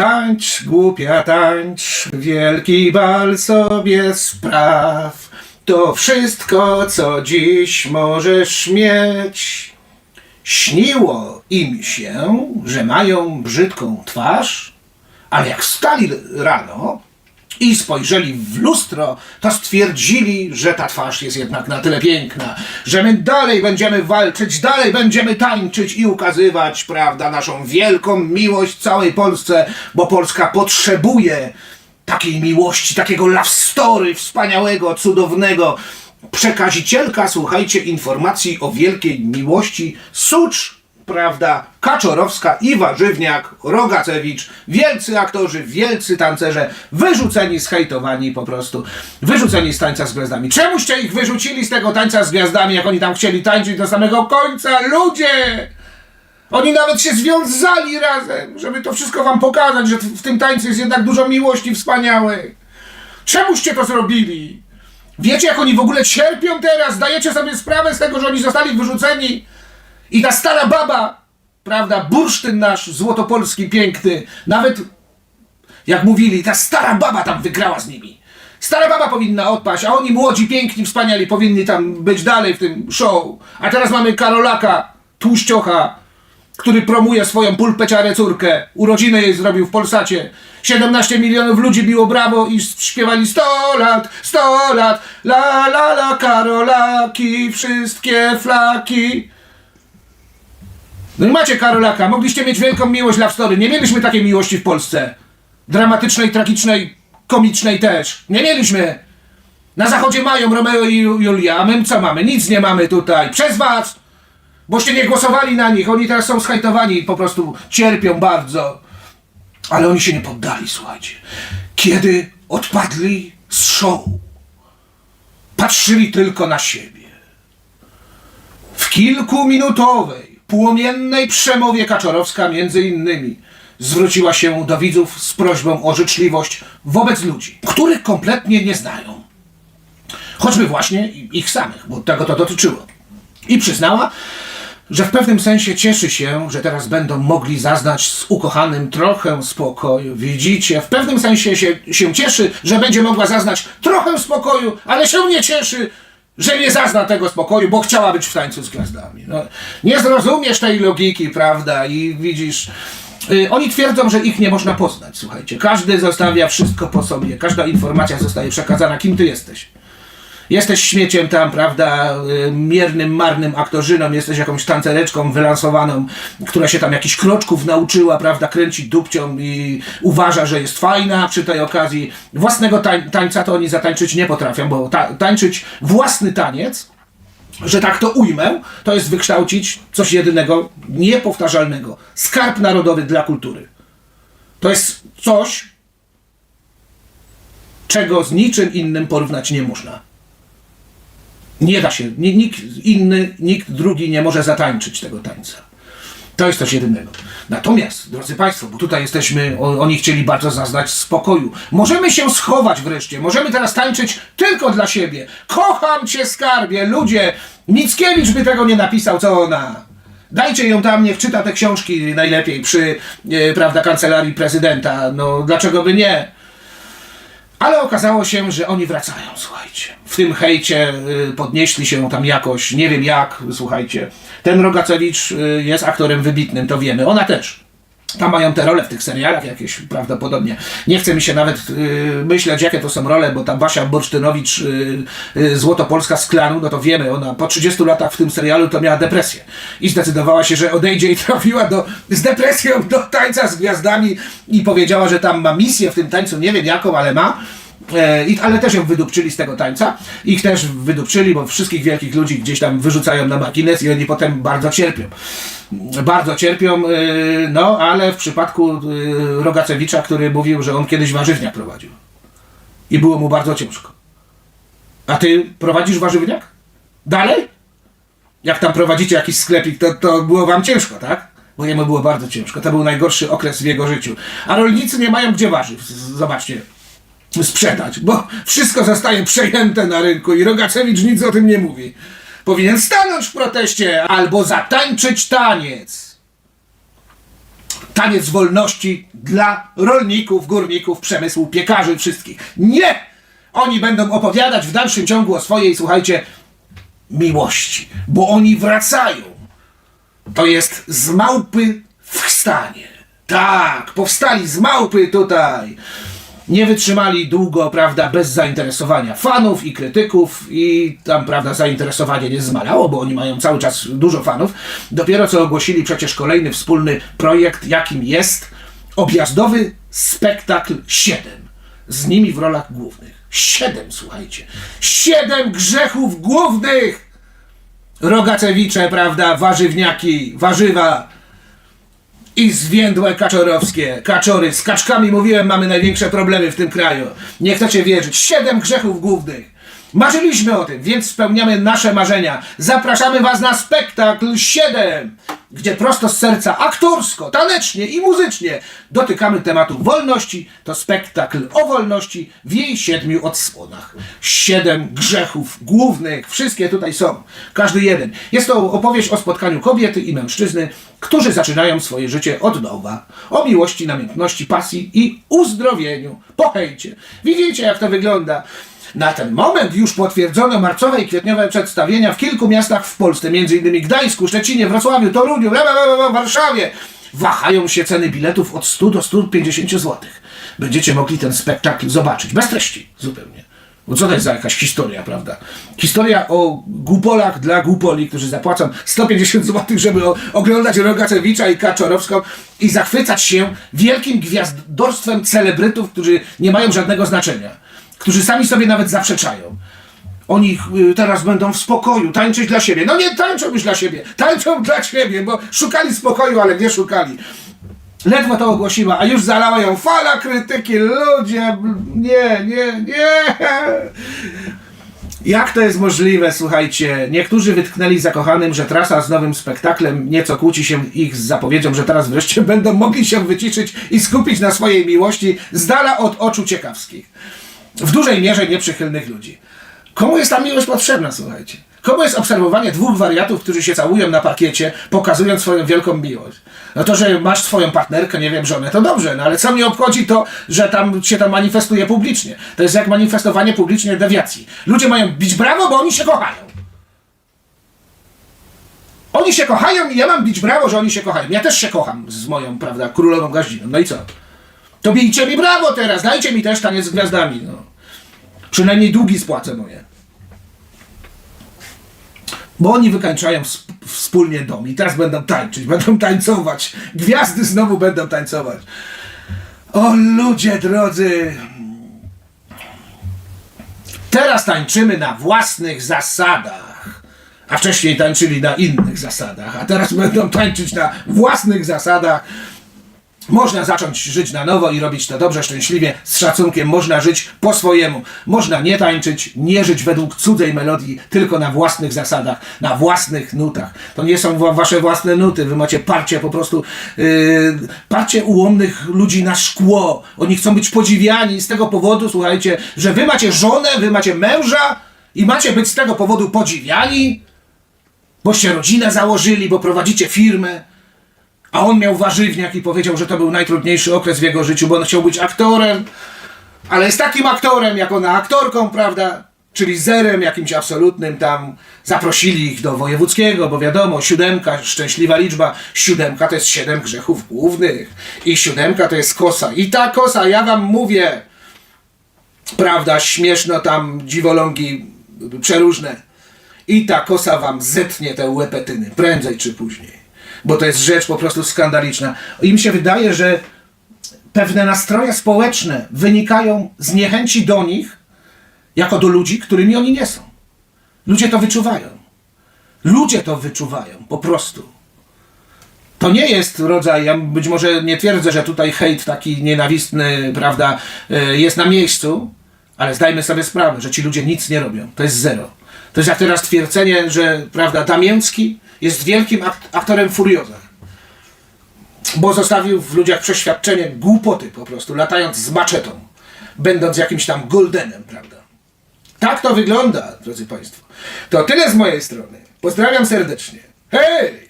Tańcz, głupia, tańcz, wielki bal sobie spraw. To wszystko, co dziś możesz mieć. Śniło im się, że mają brzydką twarz, ale jak wstali rano i spojrzeli w lustro, to stwierdzili, że ta twarz jest jednak na tyle piękna, że my dalej będziemy walczyć, dalej będziemy tańczyć i ukazywać, prawda, naszą wielką miłość całej Polsce, bo Polska potrzebuje takiej miłości, takiego love story wspaniałego, cudownego. Przekazicielka, słuchajcie, informacji o wielkiej miłości, Sucz prawda, Kaczorowska i Warzywniak, Rogacewicz, wielcy aktorzy, wielcy tancerze, wyrzuceni, zhejtowani po prostu, wyrzuceni z tańca z gwiazdami. Czemuście ich wyrzucili z tego tańca z gwiazdami, jak oni tam chcieli tańczyć do samego końca? Ludzie! Oni nawet się związali razem, żeby to wszystko wam pokazać, że w tym tańcu jest jednak dużo miłości wspaniałej. Czemuście to zrobili? Wiecie, jak oni w ogóle cierpią teraz? Dajecie sobie sprawę z tego, że oni zostali wyrzuceni? I ta stara baba, prawda, bursztyn nasz złotopolski piękny, nawet jak mówili, ta stara baba tam wygrała z nimi. Stara baba powinna odpaść, a oni młodzi, piękni, wspaniali powinni tam być dalej w tym show. A teraz mamy Karolaka, tłuściocha, który promuje swoją pulpeciarę córkę. Urodziny jej zrobił w Polsacie. 17 milionów ludzi biło brawo i śpiewali 100 lat, 100 lat, la la la Karolaki, wszystkie flaki. No macie Karolaka, mogliście mieć wielką miłość Love Story. Nie mieliśmy takiej miłości w Polsce. Dramatycznej, tragicznej, komicznej też. Nie mieliśmy. Na zachodzie mają Romeo i Ju- Julia, a my co mamy? Nic nie mamy tutaj. Przez was! Boście nie głosowali na nich. Oni teraz są skajtowani i po prostu cierpią bardzo. Ale oni się nie poddali, słuchajcie. Kiedy odpadli z show, patrzyli tylko na siebie. W kilkuminutowej, płomiennej przemowie Kaczorowska między innymi zwróciła się do widzów z prośbą o życzliwość wobec ludzi, których kompletnie nie znają. Choćby właśnie ich samych, bo tego to dotyczyło. I przyznała, że w pewnym sensie cieszy się, że teraz będą mogli zaznać z ukochanym trochę spokoju. Widzicie, w pewnym sensie się, się cieszy, że będzie mogła zaznać trochę spokoju, ale się nie cieszy, że nie zazna tego spokoju, bo chciała być w tańcu z gwiazdami. No, nie zrozumiesz tej logiki, prawda? I widzisz. y, Oni twierdzą, że ich nie można poznać, słuchajcie. Każdy zostawia wszystko po sobie, każda informacja zostaje przekazana, kim ty jesteś. Jesteś śmieciem tam, prawda, y, miernym, marnym aktorzyną, jesteś jakąś tancereczką wylansowaną, która się tam jakichś kroczków nauczyła, prawda, kręci dupcią i uważa, że jest fajna przy tej okazji. Własnego tań, tańca to oni zatańczyć nie potrafią, bo ta, tańczyć własny taniec, że tak to ujmę, to jest wykształcić coś jedynego, niepowtarzalnego. Skarb narodowy dla kultury. To jest coś, czego z niczym innym porównać nie można. Nie da się, ni- nikt inny, nikt drugi nie może zatańczyć tego tańca. To jest coś jedynego. Natomiast, drodzy Państwo, bo tutaj jesteśmy, oni chcieli bardzo zaznać spokoju. Możemy się schować wreszcie, możemy teraz tańczyć tylko dla siebie. Kocham Cię, skarbie, ludzie! Mickiewicz by tego nie napisał, co ona. Dajcie ją tam, niech czyta te książki najlepiej przy, e, prawda, kancelarii prezydenta. No, dlaczego by nie? Ale okazało się, że oni wracają, słuchajcie. W tym hejcie y, podnieśli się tam jakoś, nie wiem jak, słuchajcie. Ten Rogacewicz y, jest aktorem wybitnym, to wiemy. Ona też. Tam mają te role w tych serialach jakieś prawdopodobnie. Nie chce mi się nawet y, myśleć, jakie to są role, bo tam Basia Bursztynowicz, y, y, Złotopolska z klanu, no to wiemy, ona po 30 latach w tym serialu to miała depresję. I zdecydowała się, że odejdzie i trafiła do, z depresją do tańca z gwiazdami i powiedziała, że tam ma misję w tym tańcu, nie wiem jaką, ale ma. E, I, ale też ją wydupczyli z tego tańca. Ich też wydupczyli, bo wszystkich wielkich ludzi gdzieś tam wyrzucają na margines i oni potem bardzo cierpią. Bardzo cierpią, e, no ale w przypadku e, Rogacewicza, który mówił, że on kiedyś warzywniak prowadził. I było mu bardzo ciężko. A ty prowadzisz warzywniak? Dalej? Jak tam prowadzicie jakiś sklepik, to, to było wam ciężko, tak? Bo jemu było bardzo ciężko. To był najgorszy okres w jego życiu. A rolnicy nie mają gdzie warzyw. Zobaczcie sprzedać, bo wszystko zostaje przejęte na rynku i Rogacewicz nic o tym nie mówi. Powinien stanąć w proteście albo zatańczyć taniec. taniec wolności dla rolników, górników, przemysłu, piekarzy, wszystkich. Nie! Oni będą opowiadać w dalszym ciągu o swojej, słuchajcie, miłości, bo oni wracają. To jest z małpy w stanie. Tak, powstali z małpy tutaj. Nie wytrzymali długo, prawda, bez zainteresowania fanów i krytyków i tam, prawda, zainteresowanie nie zmalało, bo oni mają cały czas dużo fanów. Dopiero co ogłosili przecież kolejny wspólny projekt, jakim jest objazdowy spektakl 7. Z nimi w rolach głównych. Siedem, słuchajcie. Siedem grzechów głównych! rogacewicze, prawda, warzywniaki, warzywa i zwiędłe kaczorowskie, kaczory. Z kaczkami mówiłem, mamy największe problemy w tym kraju. Nie chcecie wierzyć. Siedem grzechów głównych. Marzyliśmy o tym, więc spełniamy nasze marzenia. Zapraszamy Was na spektakl 7, gdzie prosto z serca, aktorsko, tanecznie i muzycznie dotykamy tematu wolności. To spektakl o wolności w jej siedmiu odsłonach. Siedem grzechów głównych, wszystkie tutaj są, każdy jeden. Jest to opowieść o spotkaniu kobiety i mężczyzny, którzy zaczynają swoje życie od nowa. O miłości, namiętności, pasji i uzdrowieniu. Po hejcie. Widzicie, jak to wygląda. Na ten moment już potwierdzono marcowe i kwietniowe przedstawienia w kilku miastach w Polsce, m.in. Gdańsku, Szczecinie, Wrocławiu, Toruniu, bla, Warszawie. Wahają się ceny biletów od 100 do 150 zł. Będziecie mogli ten spektakl zobaczyć, bez treści zupełnie. Bo co to jest za jakaś historia, prawda? Historia o głupolach dla głupoli, którzy zapłacą 150 zł, żeby oglądać Rogacewicza i Kaczorowską i zachwycać się wielkim gwiazdorstwem celebrytów, którzy nie mają żadnego znaczenia. Którzy sami sobie nawet zaprzeczają. Oni y, teraz będą w spokoju, tańczyć dla siebie. No nie tańczą już dla siebie, tańczą dla siebie, bo szukali spokoju, ale nie szukali. Ledwo to ogłosiła, a już zalała ją fala krytyki. Ludzie, nie, nie, nie. Jak to jest możliwe, słuchajcie? Niektórzy wytknęli zakochanym, że trasa z nowym spektaklem nieco kłóci się ich z zapowiedzią, że teraz wreszcie będą mogli się wyciszyć i skupić na swojej miłości z dala od oczu ciekawskich. W dużej mierze nieprzychylnych ludzi. Komu jest ta miłość potrzebna, słuchajcie? Komu jest obserwowanie dwóch wariatów, którzy się całują na parkiecie, pokazując swoją wielką miłość? No to, że masz swoją partnerkę, nie wiem, żonę, to dobrze, no ale co mnie obchodzi to, że tam się tam manifestuje publicznie. To jest jak manifestowanie publicznie dewiacji. Ludzie mają bić brawo, bo oni się kochają. Oni się kochają i ja mam bić brawo, że oni się kochają. Ja też się kocham z moją, prawda, królową gaździną. No i co? To bijcie mi brawo teraz, dajcie mi też taniec z gwiazdami, no. Przynajmniej długi spłacę moje. Bo oni wykańczają sp- wspólnie dom i teraz będą tańczyć, będą tańcować. Gwiazdy znowu będą tańcować. O ludzie drodzy. Teraz tańczymy na własnych zasadach. A wcześniej tańczyli na innych zasadach, a teraz będą tańczyć na własnych zasadach. Można zacząć żyć na nowo i robić to dobrze, szczęśliwie, z szacunkiem. Można żyć po swojemu. Można nie tańczyć, nie żyć według cudzej melodii, tylko na własnych zasadach, na własnych nutach. To nie są wa- wasze własne nuty. Wy macie parcie po prostu, yy, parcie ułomnych ludzi na szkło. Oni chcą być podziwiani z tego powodu, słuchajcie, że wy macie żonę, wy macie męża i macie być z tego powodu podziwiani, boście rodzinę założyli, bo prowadzicie firmę. A on miał warzywniak i powiedział, że to był najtrudniejszy okres w jego życiu, bo on chciał być aktorem, ale jest takim aktorem, jak ona aktorką, prawda? Czyli zerem jakimś absolutnym tam. Zaprosili ich do wojewódzkiego, bo wiadomo, siódemka, szczęśliwa liczba, siódemka to jest siedem grzechów głównych. I siódemka to jest kosa. I ta kosa, ja wam mówię, prawda, śmieszno tam dziwolągi przeróżne. I ta kosa wam zetnie te łepetyny, prędzej czy później. Bo to jest rzecz po prostu skandaliczna. Im się wydaje, że pewne nastroje społeczne wynikają z niechęci do nich, jako do ludzi, którymi oni nie są. Ludzie to wyczuwają. Ludzie to wyczuwają, po prostu. To nie jest rodzaj, ja być może nie twierdzę, że tutaj hejt taki nienawistny, prawda, y, jest na miejscu, ale zdajmy sobie sprawę, że ci ludzie nic nie robią. To jest zero. To jest jak teraz twierdzenie, że, prawda, Damięcki jest wielkim akt- aktorem furioza. Bo zostawił w ludziach przeświadczenie głupoty po prostu, latając z maczetą, będąc jakimś tam goldenem, prawda. Tak to wygląda, drodzy Państwo. To tyle z mojej strony. Pozdrawiam serdecznie. Hej!